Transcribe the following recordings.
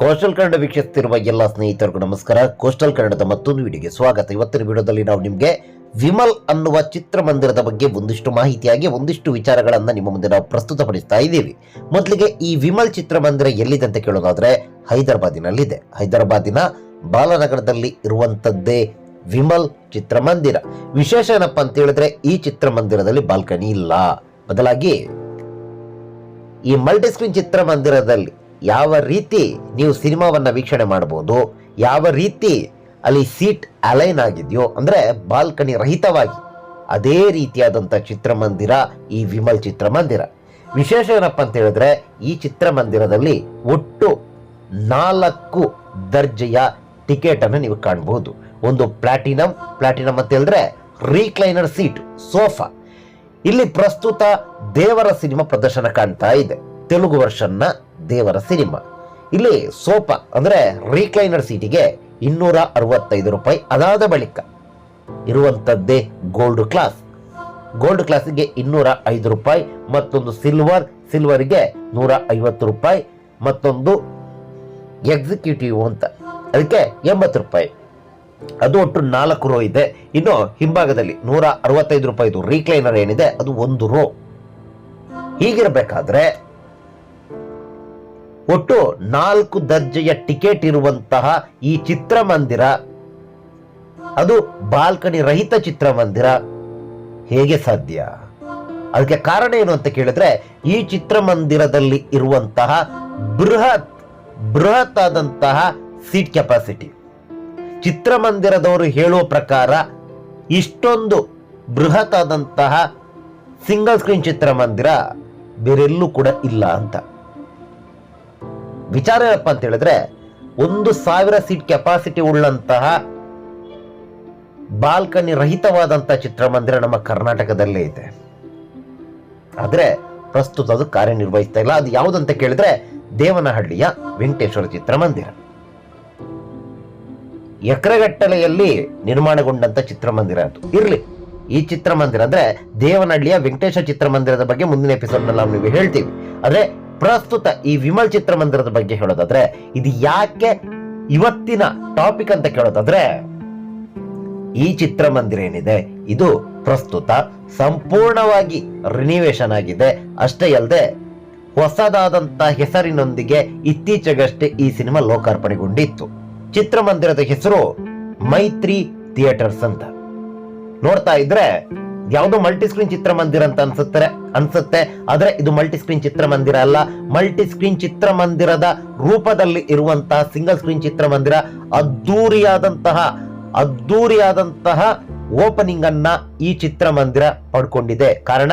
Coastal Kannada ವೀಕ್ಷಿಸುತ್ತಿರುವ ಎಲ್ಲ ಸ್ನೇಹಿತರಿಗೂ ನಮಸ್ಕಾರ. ಕೋಸ್ಟಲ್ ಕನ್ನಡದ ಮತ್ತೊಂದು ವಿಡಿಯೋಗೆ ಸ್ವಾಗತ. ಇವತ್ತಿನ ವಿಡಿಯೋದಲ್ಲಿ ನಾವು ನಿಮಗೆ ವಿಮಲ್ ಅನ್ನುವ ಚಿತ್ರಮಂದಿರದ ಬಗ್ಗೆ ಒಂದಿಷ್ಟು ಮಾಹಿತಿಯಾಗಿ, ಒಂದಿಷ್ಟು ವಿಚಾರಗಳನ್ನು ನಿಮ್ಮ ಮುಂದೆ ನಾವು ಪ್ರಸ್ತುತಪಡಿಸ್ತಾ ಇದ್ದೀವಿ. ಮೊದಲಿಗೆ ಈ ವಿಮಲ್ ಚಿತ್ರಮಂದಿರ ಎಲ್ಲಿದೆ ಅಂತ ಕೇಳೋದಾದ್ರೆ ಹೈದರಾಬಾದಿನಲ್ಲಿದೆ. ಹೈದರಾಬಾದಿನ ಬಾಲನಗರದಲ್ಲಿ ಇರುವಂತದ್ದೇ ವಿಮಲ್ ಚಿತ್ರಮಂದಿರ. ವಿಶೇಷ ಏನಪ್ಪ ಅಂತ ಹೇಳಿದ್ರೆ ಈ ಚಿತ್ರಮಂದಿರದಲ್ಲಿ ಬಾಲ್ಕನಿ ಇಲ್ಲ. ಬದಲಾಗಿ ಈ ಮಲ್ಟಿಸ್ಕ್ರೀನ್ ಚಿತ್ರಮಂದಿರದಲ್ಲಿ ಯಾವ ರೀತಿ ನೀವು ಸಿನಿಮಾವನ್ನು ವೀಕ್ಷಣೆ ಮಾಡಬಹುದು, ಯಾವ ರೀತಿ ಅಲ್ಲಿ ಸೀಟ್ ಅಲೈನ್ ಆಗಿದೆಯೋ, ಅಂದರೆ ಬಾಲ್ಕನಿ ರಹಿತವಾಗಿ, ಅದೇ ರೀತಿಯಾದಂಥ ಚಿತ್ರಮಂದಿರ, ಈ ವಿಮಲ್ ಚಿತ್ರಮಂದಿರ. ವಿಶೇಷ ಏನಪ್ಪ ಅಂತ ಹೇಳಿದ್ರೆ, ಈ ಚಿತ್ರಮಂದಿರದಲ್ಲಿ ಒಟ್ಟು ನಾಲ್ಕು ದರ್ಜೆಯ ಟಿಕೆಟ್ ಅನ್ನು ನೀವು ಕಾಣಬಹುದು ಒಂದು ಪ್ಲಾಟಿನಮ್ ಪ್ಲಾಟಿನಮ್ ಅಂತ ಹೇಳಿದ್ರೆ ರೀಕ್ಲೈನರ್ ಸೀಟ್, ಸೋಫಾ. ಇಲ್ಲಿ ಪ್ರಸ್ತುತ ದೇವರ ಸಿನಿಮಾ ಪ್ರದರ್ಶನ ಕಾಣ್ತಾ ಇದೆ. ತೆಲುಗು ವರ್ಷನ್ನ ದೇವರ ಸಿನಿಮಾ. ಇಲ್ಲಿ ಸೋಫಾ ಅಂದ್ರೆ ರೀಕ್ಲೈನರ್ ಸೀಟಿಗೆ ಇನ್ನೂರ ಅರವತ್ತೈದು ರೂಪಾಯಿ ಅದಾದ ಬಳಿಕ. ಇರುವಂತದ್ದೇ ಗೋಲ್ಡ್ ಕ್ಲಾಸ್ ಗೋಲ್ಡ್ ಕ್ಲಾಸ್ಗೆ ಇನ್ನೂರ ಐದು ರೂಪಾಯಿ, ಮತ್ತೊಂದು ಸಿಲ್ವರ್ ಸಿಲ್ವರ್ಗೆ ನೂರ ಐವತ್ತು ರೂಪಾಯಿ, ಮತ್ತೊಂದು ಎಕ್ಸಿಕ್ಯೂಟಿವ್ ಅಂತ. ಅದಕ್ಕೆ ಎಂಬತ್ತು ರೂಪಾಯಿ. ಅದು ಒಟ್ಟು ನಾಲ್ಕು ರೋ ಇದೆ. ಇನ್ನು ಹಿಂಭಾಗದಲ್ಲಿ ನೂರ ಅರವತ್ತೈದು ರೂಪಾಯಿದು ರೀಕ್ಲೈನರ್ ಏನಿದೆ, ಅದು ಒಂದು ರೋ ಹೀಗಿರಬೇಕಾದ್ರೆ ಒಟ್ಟು ನಾಲ್ಕು ದರ್ಜೆಯ ಟಿಕೆಟ್ ಇರುವಂತಹ ಈ ಚಿತ್ರಮಂದಿರ. ಅದು ಬಾಲ್ಕನಿ ರಹಿತ ಚಿತ್ರಮಂದಿರ. ಹೇಗೆ ಸಾಧ್ಯ? ಅದಕ್ಕೆ ಕಾರಣ ಏನು ಅಂತ ಕೇಳಿದ್ರೆ, ಈ ಚಿತ್ರಮಂದಿರದಲ್ಲಿ ಇರುವಂತಹ ಬೃಹತ್ ಬೃಹತ್ ಆದಂತಹ ಸೀಟ್ ಕೆಪಾಸಿಟಿ. ಚಿತ್ರಮಂದಿರದವರು ಹೇಳುವ ಪ್ರಕಾರ ಇಷ್ಟೊಂದು ಬೃಹತ್ ಆದಂತಹ ಸಿಂಗಲ್ ಸ್ಕ್ರೀನ್ ಚಿತ್ರಮಂದಿರ ಬೇರೆಲ್ಲೂ ಕೂಡ ಇಲ್ಲ ಅಂತ. ವಿಚಾರ ಏನಪ್ಪ ಅಂತ ಹೇಳಿದ್ರೆ, ಒಂದು ಸಾವಿರ ಸೀಟ್ ಕೆಪಾಸಿಟಿ ಉಳ್ಳಂತಹ ಬಾಲ್ಕನಿ ರಹಿತವಾದಂತಹ ಚಿತ್ರಮಂದಿರ ನಮ್ಮ ಕರ್ನಾಟಕದಲ್ಲೇ ಇದೆ. ಆದ್ರೆ ಪ್ರಸ್ತುತ ಅದು ಕಾರ್ಯನಿರ್ವಹಿಸ್ತಾ ಇಲ್ಲ. ಅದು ಯಾವುದಂತ ಕೇಳಿದ್ರೆ, ದೇವನಹಳ್ಳಿಯ ವೆಂಕಟೇಶ್ವರ ಚಿತ್ರಮಂದಿರ. ಎಕರೆಗಟ್ಟಲೆಯಲ್ಲಿ ನಿರ್ಮಾಣಗೊಂಡಂತ ಚಿತ್ರಮಂದಿರ ಅದು. ಇರಲಿ, ಈ ಚಿತ್ರಮಂದಿರ ಅಂದ್ರೆ ದೇವನಹಳ್ಳಿಯ ವೆಂಕಟೇಶ್ವರ ಚಿತ್ರಮಂದಿರದ ಬಗ್ಗೆ ಮುಂದಿನ ಎಪಿಸೋಡ್ನಲ್ಲಿ ನಾವು ನಿಮಗೆ ಹೇಳ್ತೀವಿ. ಆದ್ರೆ ಪ್ರಸ್ತುತ ಈ ವಿಮಲ್ ಚಿತ್ರಮಂದಿರದ ಬಗ್ಗೆ ಹೇಳೋದಾದ್ರೆ, ಇದು ಯಾಕೆ ಇವತ್ತಿನ ಟಾಪಿಕ್ ಅಂತ ಕೇಳೋದಾದ್ರೆ, ಈ ಚಿತ್ರಮಂದಿರ ಏನಿದೆ? ಇದು ಪ್ರಸ್ತುತ ಸಂಪೂರ್ಣವಾಗಿ ರಿನಿವೇಶನ್ ಆಗಿದೆ. ಅಷ್ಟೇ ಅಲ್ಲದೆ, ಹೊಸದಾದಂತ ಹೆಸರಿನೊಂದಿಗೆ ಇತ್ತೀಚೆಗಷ್ಟೇ ಈ ಸಿನಿಮಾ ಲೋಕಾರ್ಪಣೆಗೊಂಡಿತ್ತು. ಚಿತ್ರಮಂದಿರದ ಹೆಸರು ಮೈತ್ರಿ ಥಿಯೇಟರ್ಸ್ ಅಂತ. ನೋಡ್ತಾ ಇದ್ರೆ, ಯಾವುದೋ ಮಲ್ಟಿ ಸ್ಕ್ರೀನ್ ಚಿತ್ರಮಂದಿರ ಅಂತ ಅನ್ಸುತ್ತೆ. ಅನ್ಸುತ್ತೆ. ಆದ್ರೆ ಇದು ಮಲ್ಟಿ ಸ್ಕ್ರೀನ್ ಚಿತ್ರಮಂದಿರ ಅಲ್ಲ. ಮಲ್ಟಿ ಸ್ಕ್ರೀನ್ ಚಿತ್ರಮಂದಿರದ ರೂಪದಲ್ಲಿ ಇರುವಂತಹ ಸಿಂಗಲ್ ಸ್ಕ್ರೀನ್ ಚಿತ್ರಮಂದಿರ ಅದ್ದೂರಿಯಾದಂತಹ ಅದ್ದೂರಿಯಾದಂತಹ ಓಪನಿಂಗ್ ಅನ್ನ ಈ ಚಿತ್ರಮಂದಿರ ಪಡ್ಕೊಂಡಿದೆ. ಕಾರಣ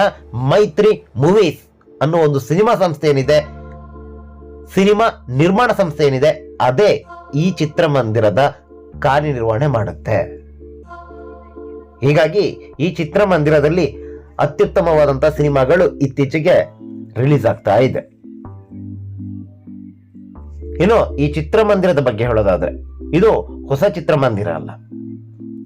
ಮೈತ್ರಿ ಮೂವೀಸ್ ಅನ್ನೋ ಒಂದು ಸಿನಿಮಾ ಸಂಸ್ಥೆ ಏನಿದೆ, ಸಿನಿಮಾ ನಿರ್ಮಾಣ ಸಂಸ್ಥೆ ಏನಿದೆ, ಅದೇ ಈ ಚಿತ್ರಮಂದಿರದ ಕಾರ್ಯನಿರ್ವಹಣೆ ಮಾಡುತ್ತೆ. ಹೀಗಾಗಿ ಈ ಚಿತ್ರಮಂದಿರದಲ್ಲಿ ಅತ್ಯುತ್ತಮವಾದಂತಹ ಸಿನಿಮಾಗಳು ಇತ್ತೀಚೆಗೆ ರಿಲೀಸ್ ಆಗ್ತಾ ಇದೆ. ಇನ್ನು ಈ ಚಿತ್ರಮಂದಿರದ ಬಗ್ಗೆ ಹೇಳೋದಾದ್ರೆ, ಇದು ಹೊಸ ಚಿತ್ರಮಂದಿರ ಅಲ್ಲ.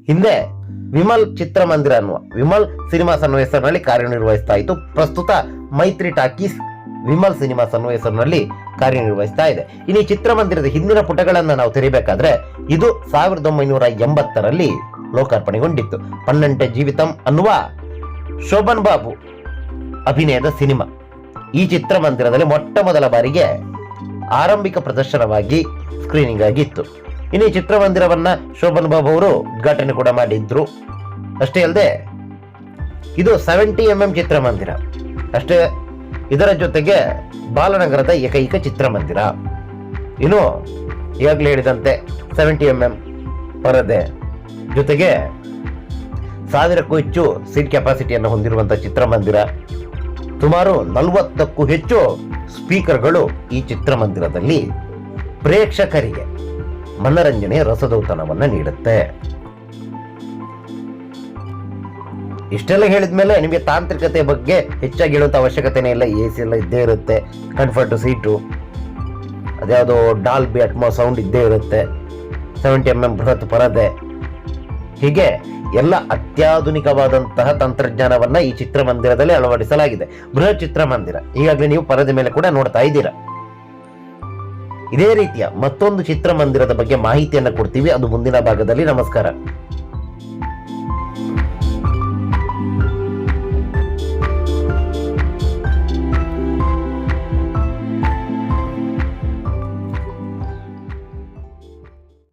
ಹಿಂದೆ ವಿಮಲ್ ಚಿತ್ರಮಂದಿರ ಅನ್ನುವ, ವಿಮಲ್ ಸಿನಿಮಾಸ್ ಅನ್ನುವ ಹೆಸರಿನಲ್ಲಿ ಕಾರ್ಯನಿರ್ವಹಿಸ್ತಾ ಇತ್ತು. ಪ್ರಸ್ತುತ ಮೈತ್ರಿ ಟಾಕೀಸ್ ವಿಮಲ್ ಸಿನಿಮಾಸ್ ಅನ್ನುವ ಹೆಸರಿನಲ್ಲಿ ಕಾರ್ಯನಿರ್ವಹಿಸ್ತಾ ಇದೆ. ಇನ್ನು ಈ ಚಿತ್ರಮಂದಿರದ ಹಿಂದಿನ ಪುಟಗಳನ್ನು ನಾವು ತೆರಿಬೇಕಾದ್ರೆ, ಇದು ಸಾವಿರದ ಒಂಬೈನೂರ ಎಂಬತ್ತರಲ್ಲಿ ಲೋಕಾರ್ಪಣೆಗೊಂಡಿತ್ತು. ಪನ್ನಂಟೆ ಜೀವಿತಂ ಅನ್ನುವ ಶೋಭನ್ ಬಾಬು ಅಭಿನಯದ ಸಿನಿಮಾ. ಈ ಚಿತ್ರಮಂದಿರದಲ್ಲಿ ಮೊಟ್ಟ ಮೊದಲ ಬಾರಿಗೆ ಆರಂಭಿಕ ಪ್ರದರ್ಶನವಾಗಿ ಸ್ಕ್ರೀನಿಂಗ್ ಆಗಿತ್ತು ಇನ್ನು ಈ ಚಿತ್ರಮಂದಿರವನ್ನ ಶೋಭನ್ ಬಾಬು ಅವರು ಉದ್ಘಾಟನೆ ಕೂಡ ಮಾಡಿದ್ರು. ಅಷ್ಟೇ ಅಲ್ಲದೆ, ಇದು ಸೆವೆಂಟಿ ಎಂ ಎಂ ಚಿತ್ರಮಂದಿರ. ಅಷ್ಟೇ, ಇದರ ಜೊತೆಗೆ ಬಾಲನಗರದ ಏಕೈಕ ಚಿತ್ರಮಂದಿರ. ಇನ್ನು ಈಗಾಗಲೇ ಹೇಳಿದಂತೆ ಸೆವೆಂಟಿ ಎಂ ಎಂ ಪರದೆ ಜೊತೆಗೆ ಸಾವಿರಕ್ಕೂ ಹೆಚ್ಚು ಸೀಟ್ ಕೆಪಾಸಿಟಿಯನ್ನು ಹೊಂದಿರುವಂತಹ ಚಿತ್ರಮಂದಿರ. ಸುಮಾರು ನಲವತ್ತಕ್ಕೂ ಹೆಚ್ಚು ಸ್ಪೀಕರ್ಗಳು ಈ ಚಿತ್ರಮಂದಿರದಲ್ಲಿ ಪ್ರೇಕ್ಷಕರಿಗೆ ಮನರಂಜನೆಯ ರಸದೌತಣವನ್ನು ನೀಡುತ್ತೆ. ಇಷ್ಟೆಲ್ಲ ಹೇಳಿದ್ಮೇಲೆ ನಿಮಗೆ ತಾಂತ್ರಿಕತೆ ಬಗ್ಗೆ ಹೆಚ್ಚಾಗಿ ಹೇಳುವಂಥ ಅವಶ್ಯಕತೆನೇ ಇಲ್ಲ. ಎ ಸಿ ಎಲ್ಲ ಇದ್ದೇ ಇರುತ್ತೆ. ಕಂಫರ್ಟ್ ಸೀಟು ಅದ್ಯಾವುದೋ ಡಾಲ್ ಬಿ ಅಟ್ಮೋ ಸೌಂಡ್ ಇದ್ದೇ ಇರುತ್ತೆ. ಸೆವೆಂಟಿ ಎಂ ಎಂ ಬೃಹತ್ ಪರದೆ. ಹೀಗೆ ಎಲ್ಲ ಅತ್ಯಾಧುನಿಕವಾದಂತಹ ತಂತ್ರಜ್ಞಾನವನ್ನ ಈ ಚಿತ್ರಮಂದಿರದಲ್ಲಿ ಅಳವಡಿಸಲಾಗಿದೆ. ಬೃಹತ್ ಚಿತ್ರಮಂದಿರ. ಈಗಾಗಲೇ ನೀವು ಪರದೆ ಮೇಲೆ ಕೂಡ ನೋಡ್ತಾ ಇದ್ದೀರಾ. ಇದೇ ರೀತಿಯ ಮತ್ತೊಂದು ಚಿತ್ರಮಂದಿರದ ಬಗ್ಗೆ ಮಾಹಿತಿಯನ್ನು ಕೊಡ್ತೀವಿ. ಅದು ಮುಂದಿನ ಭಾಗದಲ್ಲಿ. ನಮಸ್ಕಾರ.